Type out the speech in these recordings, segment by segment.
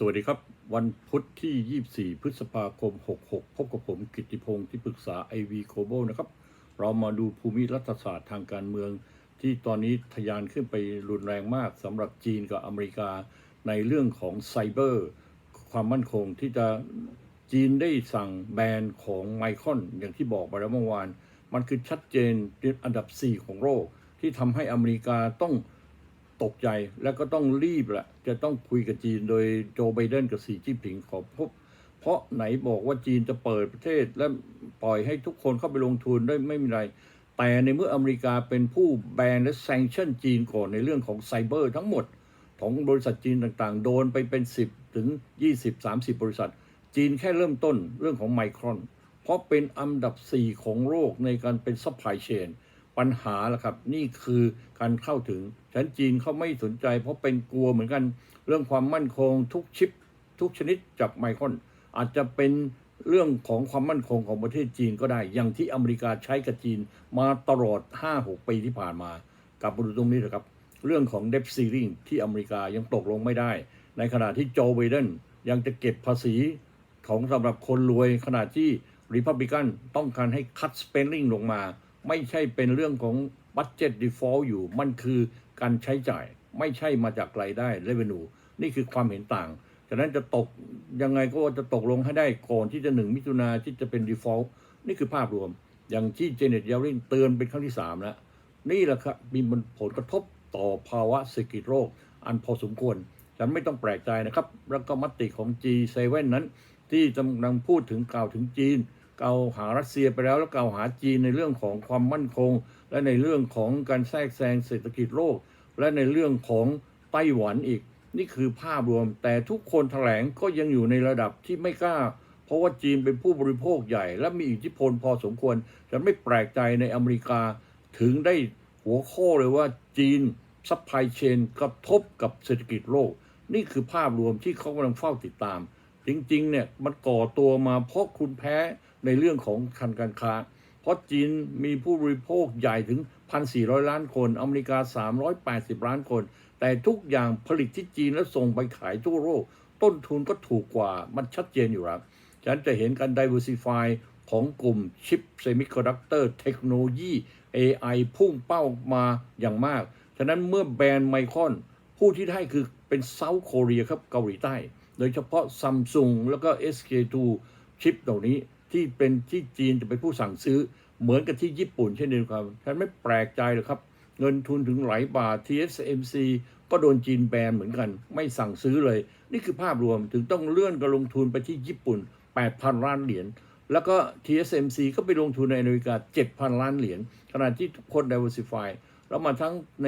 สวัสดีครับ วันพุธที่ 24 พฤษภาคม 66 พบกับผมกิติพงศ์ที่ปรึกษา IV Global นะครับ เรามาดูภูมิรัฐศาสตร์ทางการเมือง ที่ตอนนี้ทะยานขึ้นไปรุนแรงมากสำหรับจีนกับอเมริกา ในเรื่องของไซเบอร์ ความมั่นคงที่จะจีนได้สั่งแบนของไมคอนอย่างที่บอกไปแล้วเมื่อวาน มันคือชัดเจนเป็นอันดับ 4 ของโลกที่ทำให้อเมริกาต้อง ตกใจแล้วก็ต้องรีบแหละจะต้องคุยกับจีนโดยโจไบเดนกับสีจิ้นผิงขอพบ เพราะไหนบอกว่าจีนจะเปิดประเทศและปล่อยให้ทุกคนเข้าไปลงทุนได้ไม่มีไร แต่ในเมื่ออเมริกาเป็นผู้แบนและแซงชั่นจีนก่อนในเรื่องของไซเบอร์ทั้งหมด ของบริษัทจีนต่างๆ โดนไปเป็น 10 ถึง 20 30 บริษัท จีนแค่เริ่มต้นเรื่องของไมครอน เพราะเป็นอันดับ 4 ของโลกในการเป็นซัพพลายเชนปัญหาละครับ นี่คือการเข้าถึงฉันจีนเขาไม่สนใจ เพราะเป็นกลัวเหมือนกันเรื่องความมั่นคงทุกชิป ทุกชนิดจากไมครอนอาจจะเป็นเรื่องของความมั่นคงของประเทศจีนก็ได้ อย่างที่อเมริกาใช้กับจีนมาตลอด 5-6 ปีที่ผ่านมา กลับมาดูตรงนี้นะครับ เรื่องของเดฟซีริงที่อเมริกายังตกลงไม่ได้ ในขณะที่โจไบเดนยังจะเก็บภาษีของสำหรับคนรวยขณะที่ริพับลิกันต้องการให้คั t สเปน i n g ลงมา ไม่ใช่เป็นเรื่องของบัตเจ็ตดีฟอลต์อยู่ มันคือ การใช้จ่ายไม่ใช่มาจากรายได้เรเวนูนี่คือความเห็นต่างฉะนั้นจะตกยังไงก็จะตกลงให้ได้ก่อนที่จะหนึ่งมิถุนาที่จะเป็น default นี่คือภาพรวม อย่างที่เจเน็ตยารินเตือนเป็นครั้งที่3แล้วนี่แหละครับมีผลกระทบต่อภาวะเศรษฐกิจโลกอันพอสมควรฉันไม่ต้องแปลกใจนะครับ แล้วก็มติของ G7 นั้น ที่กำลังพูดถึงกล่าวถึงจีน เกล่าหารัสเซียไปแล้วแล้วเกาหาจีนในเรื่องของความมั่นคง และในเรื่องของการแทรกแซงเศรษฐกิจโลก และในเรื่องของไต้หวันอีก นี่คือภาพรวม แต่ทุกคนแถลงก็ยังอยู่ในระดับที่ไม่กล้า เพราะว่าจีนเป็นผู้บริโภคใหญ่ และมีอิทธิพลพอสมควรฉันไม่แปลกใจในอเมริกา ถึงได้หัวข้อเลยว่าจีนซัพพลายเชนกระทบกับเศรษฐกิจโลก นี่คือภาพรวมที่เขากำลังเฝ้าติดตาม จริงๆเนี่ยมันก่อตัวมาเพราะคุณแพ้ ในเรื่องของคันการค้า เพราะจีนมีผู้บริโภคใหญ่ถึง 1,400 ล้านคน อเมริกา 380 ล้านคน แต่ทุกอย่างผลิตที่จีนแล้วส่งไปขายทั่วโลก ต้นทุนก็ถูกกว่า มันชัดเจนอยู่ครับฉันจะเห็นการ diversify ของกลุ่มชิปเซมิคอนดักเตอร์เทคโนโลยี AI พุ่งเป้ามาอย่างมาก ฉะนั้นเมื่อแบรนด์ไมคอนผู้ที่ได้คือเป็นเซาท์โคเรียครับเกาหลีใต้ โดยเฉพาะซัมซุงแล้วก็ SK2 ชิปเหล่านี้ ที่เป็นที่จีนจะเป็นผู้สั่งซื้อ เหมือนกับที่ญี่ปุ่นเช่นเดียวกันฉันไม่แปลกใจเลยครับ เงินทุนถึงหลายบาท TSMC ก็โดนจีนแบนเหมือนกัน ไม่สั่งซื้อเลย นี่คือภาพรวมถึงต้องเลื่อนการลงทุนไปที่ญี่ปุ่น 8,000 ล้านเหรียญแล้วก็ TSMC ก็ไปลงทุนในอเมริกา 7,000 ล้านเหรียญขณะที่ทุกคน diversify แล้วมาทั้งใน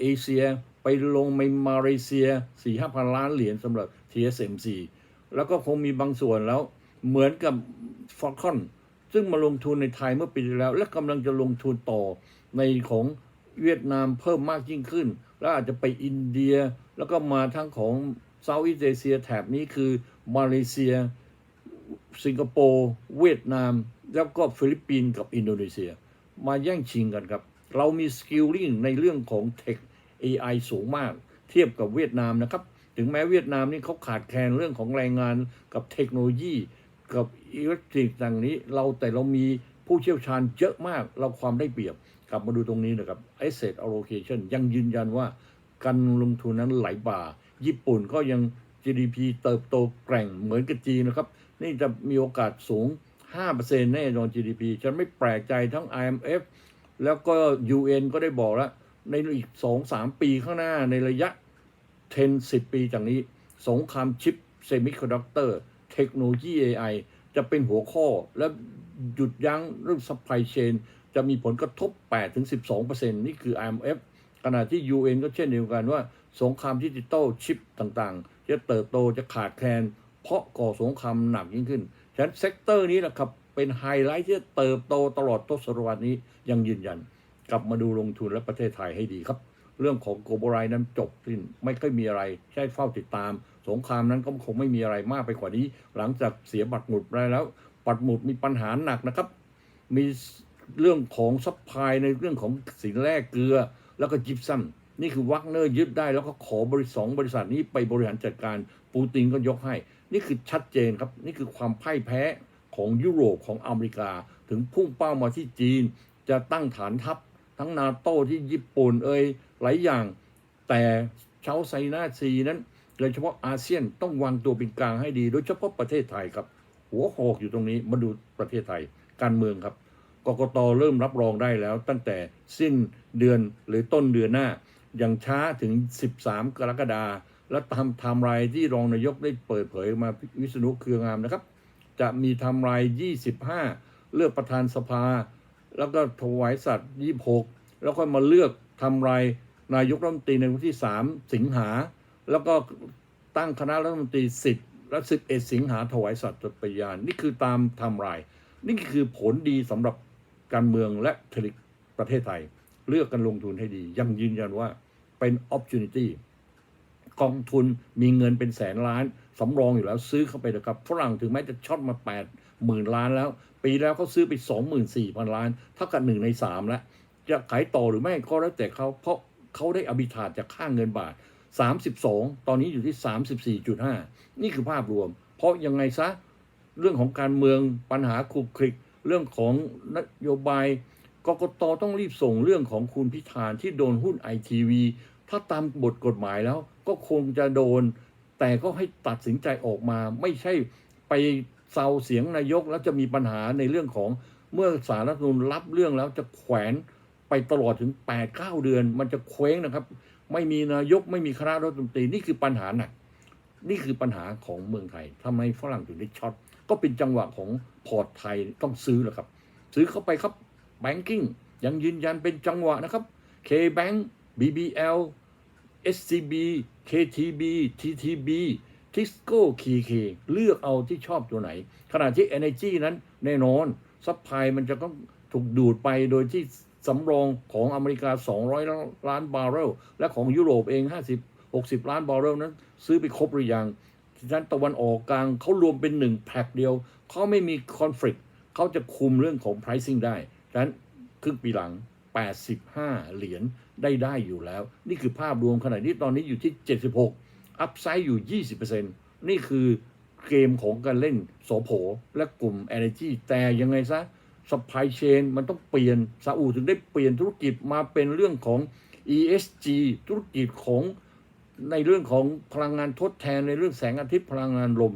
เอเชียไปลงในมาเลเซีย4-5,000ล้านเหรียญสำหรับ TSMC แล้วก็คงมีบางส่วนแล้ว เหมือนกับ f a l c o n ซึ่งมาลงทุนในไทยเมื่อปีที่แล้ว และกำลังจะลงทุนต่อในของเวียดนามเพิ่มมากยิ่งขึ้น แล้วอาจจะไปอินเดียแล้วก็มาทั้งของเซาท์อีสเอเชียแถบนี้คือมาเลเซีย สิงคโปร์เวียดนาม แล้วก็ฟิลิปปินส์กับอินโดนีเซีย มาแย่งชิงกันครับ เรามีสกิลลิ่งในเรื่องของเทค AI สูงมาก เทียบกับเวียดนามนะครับ ถึงแม้เวียดนามนี่เขาขาดแคลนเรื่องของแรงงานกับเทคโนโลยี กับอิเล็กทริกต่างนี้ เราแต่เรามีผู้เชี่ยวชาญเยอะมากเราความได้เปรียบ กลับมาดูตรงนี้นะครับ asset allocation ยังยืนยันว่าการลงทุนนั้นไหลบ่า ญี่ปุ่นก็ยัง GDP เติบโตแกร่งเหมือนกับจีนนะครับ นี่จะมีโอกาสสูง 5%แน่นอน GDP ฉันไม่แปลกใจทั้ง IMF แล้วก็ UN ก็ได้บอกแล้ว ในอีก 2-3 ปีข้างหน้าในระยะ 10-10 ปีจากนี้ สงครามชิปเซมิคอนดักเตอร์ เทคโนโลยี AI จะเป็นหัวข้อและหยุดยั้งเรื่อง supply chain จะมีผลกระทบ 8-12%นี่คือ IMF ขณะที่ UN ก็เช่นเดียวกันว่า สงครามดิจิตอลชิปต่างๆ จะเติบโตจะขาดแคลน เพราะก่อสงครามหนักยิ่งขึ้น ฉะนั้นเซกเตอร์นี้แหละครับ เป็นไฮไลท์ที่จะเติบโตตลอดทศวรรษนี้ยังยืนยัน กลับมาดูลงทุนและประเทศไทยให้ดีครับ เรื่องของโกลบอลไลนั้นจบสิ้นไม่ค่อยมีอะไรแค่เฝ้าติดตาม สงครามนั้นก็คงไม่มีอะไรมากไปกว่านี้ หลังจากเสียบัตรหมุดไปแล้วบัตรหมุดมีปัญหาหนักนะครับ มีเรื่องของซัพพลายในเรื่องของสินแร่เกลือ แล้วก็ยิปซัมนี่คือวักเนอร์ยึดได้แล้วก็ขอบริษัทสองบริษัทนี้ไปบริหารจัดการปูตินก็ยกให้ นี่คือชัดเจนครับ นี่คือความพ่ายแพ้ของยุโรปของอเมริกา ถึงพุ่งเป้ามาที่จีน จะตั้งฐานทัพ ทั้งนาโต้ที่ญี่ปุ่นเอ่ยหลายอย่าง แต่เชาไซนาซีนั้น โดยเฉพาะอาเซียนต้องวางตัวเป็นกลางให้ดีโดยเฉพาะประเทศไทยครับ หัวหอกอยู่ตรงนี้มาดูประเทศไทยการเมืองครับกกตเริ่มรับรองได้แล้ว ตั้งแต่สิ้นเดือนหรือต้นเดือนหน้า อย่างช้าถึง 13 กรกฎาคมและทำไทำรายที่รองนายกได้เปิดเผยมาวิษณุเครืองามนะครับ จะมีไทำราย25 เลือกประธานสภา แล้วก็ถวายสัตว์26 แล้วก็มาเลือกทำรนายกรัฐมนตรีในวันที่ 3 สิงหา แล้วก็ตั้งคณะรัฐมนตรี10และ11สิงหาถวายสัตว์ปฏิญาณนี่คือตามไทำราย นี่คือผลดีสำหรับการเมืองและเศรษฐกิจประเทศไทย เลือกกันลงทุนให้ดี ยังยืนยันว่าเป็น opportunity กองทุนมีเงินเป็นแสนล้านสำรองอยู่แล้วซื้อเข้าไปเถอะครับฝรั่งถึงแม้จะช็อตมา8หมื่นล้านแล้ว ปีแล้วเขาซื้อไป 24,000พันล้าน เท่ากับหนึ่งในสามแล้ว จะขายต่อหรือไม่ก็แล้วแต่เขาเพราะเขาได้อภิธาจากค่าเงินบาท 32 ตอนนี้อยู่ที่ 34.5 นี่คือภาพรวม เพราะยังไงซะ เรื่องของการเมืองปัญหาคลุกคลิก เรื่องของนโยบายกกตต้องรีบส่งเรื่องของคุณพิธานที่โดนหุ้นไอทีวีถ้าตามบทกฎหมายแล้วก็คงจะโดน แต่ก็ให้ตัดสินใจออกมา ไม่ใช่ไปเซาเสียงนายกแล้วจะมีปัญหาในเรื่องของเมื่อสารรัฐธรรมนูญรับเรื่องแล้วจะแขวนไปตลอดถึง 8-9 เดือน มันจะเคว้งนะครับ ไม่มีนายกไม่มีคณะรัฐมนตรีนี่คือปัญหาหนักนี่คือปัญหาของเมืองไทยทำไมฝรั่งถึงได้ช็อตก็เป็นจังหวะของพอร์ตไทยต้องซื้อแหละครับ ซื้อเข้าไปครับแบงกิ้งยังยืนยันเป็นจังหวะนะครับ K-Bank BBL SCB KTB TTB Tisco KK เลือกเอาที่ชอบตัวไหน ขณะที่ Energy นั้นแน่นอนซัพพลายมันจะต้องถูกดูดไปโดยที่ สำรองของอเมริกา 200 ล้านบาร์เรล และของยุโรปเอง 50 60 ล้านบาร์เรลนั้น ซื้อไปครบหรือยังฉะนั้นตะวันออกกลางเขารวมเป็นหนึ่งแพ็คเดียว เขาไม่มีคอน FLICT เขาจะคุมเรื่องของ pricing ได้ฉะนั้นครึ่งปีหลัง 85 เหรียญได้ได้อยู่แล้ว นี่คือภาพรวมขณะนี้ตอนนี้อยู่ที่ 76 อัพไซด์อยู่ 20%นี่คือเกมของการเล่นโสโผและกลุ่ม Energy แต่ยังไงซะ supply chain มันต้องเปลี่ยนซาอุถึงได้เปลี่ยนธุรกิจมาเป็นเรื่องของ ESG ธุรกิจของในเรื่องของพลังงานทดแทนในเรื่องแสงอาทิตย์พลังงานลม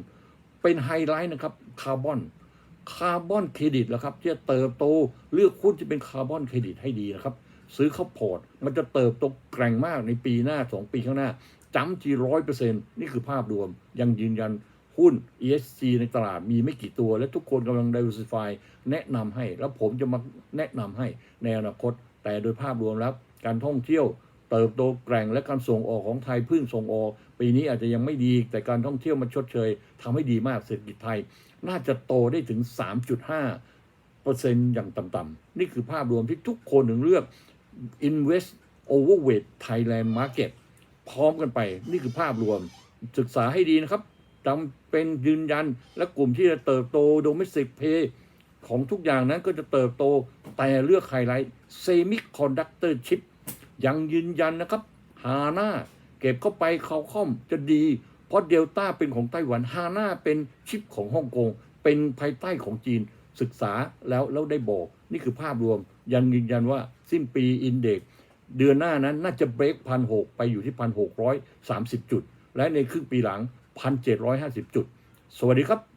เป็นไฮไลท์นะครับคาร์บอนคาร์บอนเครดิตแล้วครับที่จะเติบโตเลือกหุ้นที่เป็นคาร์บอนเครดิตให้ดีนะครับ ซื้อเข้าพอร์ต มันจะเติบโตแกร่งมากในปีหน้าสองปีข้างหน้าจำที่ร้อยเปอร์เซ็นต์นี่คือภาพรวมยังยืนยัน หุ้น ESG ในตลาดมีไม่กี่ตัว และทุกคนกำลัง diversify แนะนำให้ แล้วผมจะมาแนะนำให้ในอนาคต แต่โดยภาพรวมแล้ว การท่องเที่ยว เติบโตแกร่งและการส่งออกของไทยพึ่งส่งออก ปีนี้อาจจะยังไม่ดี แต่การท่องเที่ยวมันชดเชยทำให้ดีมากเศรษฐกิจไทย น่าจะโตได้ถึง 3.5เปอร์เซ็นต์อย่างต่ำๆนี่คือภาพรวมที่ทุกคนถึงเลือก invest overweight Thailand market พร้อมกันไป นี่คือภาพรวม ศึกษาให้ดีนะครับ จำเป็นยืนยัน และกลุ่มที่จะเติบโต domestic pay ของทุกอย่างนั้นก็จะเติบโตแต่เลือกไฮไลท์ semiconductor chip ยังยืนยันนะครับหาน้าเก็บเข้าไปเขาค่อมจะดี เพราะเดลต้าเป็นของไต้หวัน ฮาน่าเป็นชิปของฮ่องกง เป็นภายใต้ของจีนศึกษาแล้วแล้วได้บอก นี่คือภาพรวม ยังยืนยันว่าสิ้นปีอินเด็กเดือนหน้านั้นน่าจะเบรกพันหไปอยู่ที่พันหกร้อยสามสิบจุด และในครึ่งปีหลัง พันเจ็ดร้อยห้าสิบจุด สวัสดีครับ